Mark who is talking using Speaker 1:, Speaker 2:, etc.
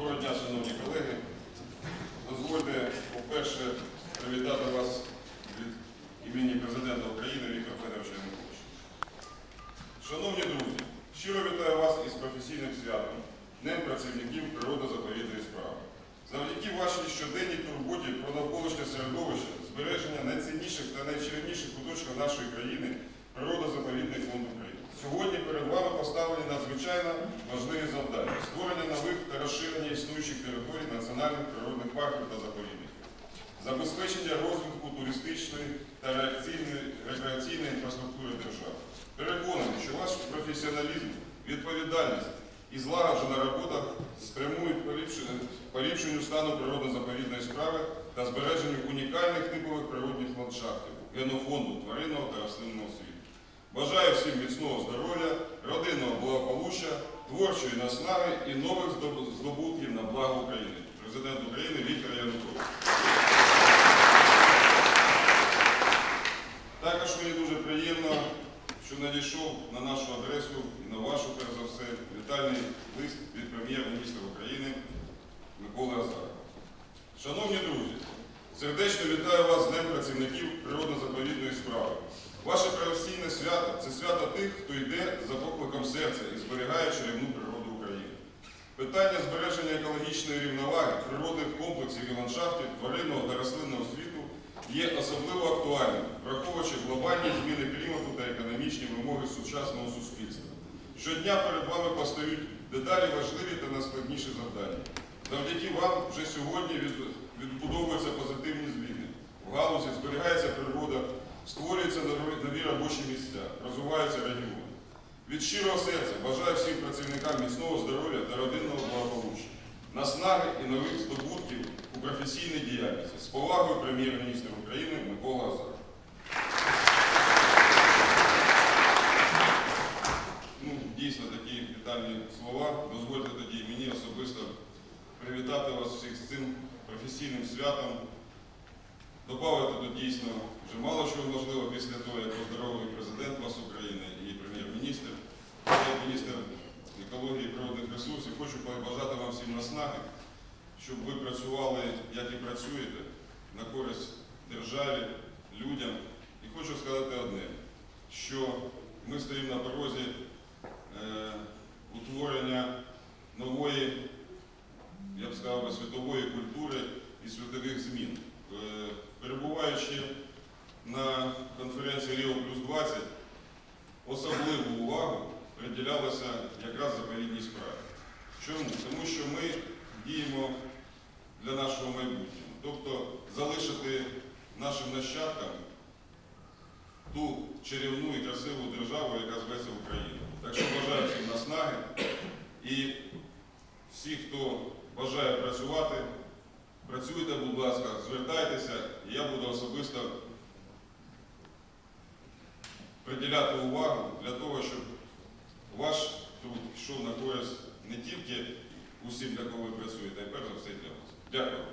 Speaker 1: Доброго дня, шановні колеги. Дозвольте, по-перше, привітати вас від імені президента України Віктора Федоровича Януковича. Шановні друзі, щиро вітаю вас із професійним святом, Днем працівників природозаповідної справи. Завдяки вашій щоденній турботі про навколишнє середовище, збереження найцінніших та найчарівніших куточків нашої країни природозаповідний фонд України. Сьогодні перед вами поставлені надзвичайно важливі завдання створення нових та розширення існуючих територій національних природних парків та заповідників, забезпечення розвитку туристичної та рекреаційної інфраструктури держави. Переконаний, що ваш професіоналізм, відповідальність і злагоджена робота спрямують поліпшенню- стану природно-заповідної справи та збереженню унікальних типових природних ландшафтів, генофонду, тваринного та рослинного світу. Бажаю всім міцного здоров'я, родинного благополуччя, творчої наснаги і нових здобутків на благо України. Президент України Віктор Янукович. Також мені дуже приємно, що надійшов на нашу адресу і на вашу, перш за все, вітальний лист від прем'єр-міністра України Миколи Азарова. Шановні друзі, сердечно вітаю вас з Днем працівників природно-заповідної справи. Ваше професійне свято це свято тих, хто йде за покликом серця і зберігає чарівну природу України. Питання збереження екологічної рівноваги, природних комплексів і ландшафтів тваринного та рослинного світу є особливо актуальним, враховуючи глобальні зміни клімату та економічні вимоги сучасного суспільства. Щодня перед вами постають дедалі важливі та найскладніші завдання. Завдяки вам вже сьогодні відбудовуються позитивні зміни. В галузі зберігається природа, створюються нові робочі місця, розвиваються регіони. Від щирого серця бажаю всім працівникам міцного здоров'я та родинного благополуччя, наснаги і нових здобутків у професійній діяльності. З повагою прем'єр-міністр України Микола Азаров. Ну, дійсно такі вітальні слова. Дозвольте тоді мені особисто привітати вас всіх з цим професійним святом. Добавити тут дійсно вже мало чого можливо після того, як поздоровив президент вас України і прем'єр-міністр, міністр екології і природних ресурсів. Хочу побажати вам всім наснаги, щоб ви працювали, як і працюєте, на користь державі, людям. І хочу сказати одне, що ми стоїмо на порозі і змін. Е, Перебуваючи на конференції Ріо плюс 20, особливу увагу приділялося якраз заповідній справі. Чому? Тому що ми діємо для нашого майбутнього. Тобто залишити нашим нащадкам ту чарівну і красиву державу, яка зветься Україна. Так що бажаю всім наснаги і всі, хто бажає працювати, працюйте, будь ласка, звертайтеся, і я буду особисто приділяти увагу для того, щоб ваш труд йшов на користь не тільки усім, для кого ви працюєте, а й перш за все для вас. Дякую.